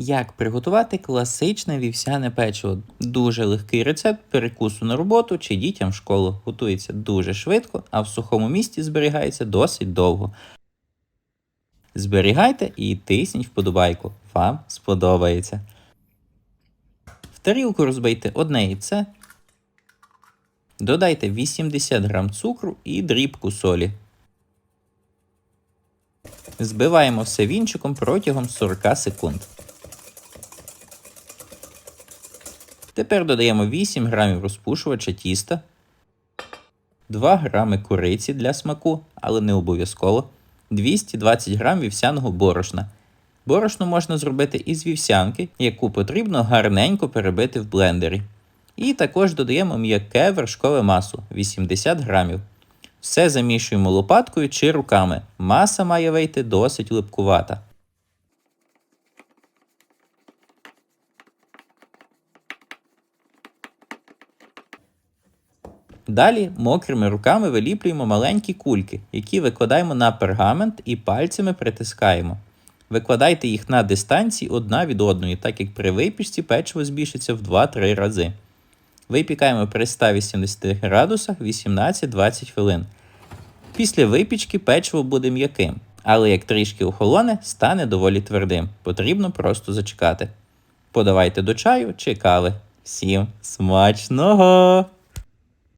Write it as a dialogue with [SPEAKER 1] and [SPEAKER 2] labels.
[SPEAKER 1] Як приготувати класичне вівсяне печиво? Дуже легкий рецепт перекусу на роботу чи дітям в школу. Готується дуже швидко, а в сухому місті зберігається досить довго. Зберігайте і тисніть вподобайку. Вам сподобається. В тарілку розбийте одне яйце. Додайте 80 грам цукру і дрібку солі. Збиваємо все вінчиком протягом 40 секунд. Тепер додаємо 8 грамів розпушувача тіста, 2 грами куриці для смаку, але не обов'язково, 220 грам вівсяного борошна. Борошно можна зробити із вівсянки, яку потрібно гарненько перебити в блендері. І також додаємо м'яке вершкове масло 80 грамів. Все замішуємо лопаткою чи руками. Маса має вийти досить липкувата. Далі мокрими руками виліплюємо маленькі кульки, які викладаємо на пергамент і пальцями притискаємо. Викладайте їх на дистанції одна від одної, так як при випічці печиво збільшиться в 2-3 рази. Випікаємо при 180 градусах 18-20 хвилин. Після випічки печиво буде м'яким, але як трішки охолоне, стане доволі твердим. Потрібно просто зачекати. Подавайте до чаю чи кави. Всім смачного!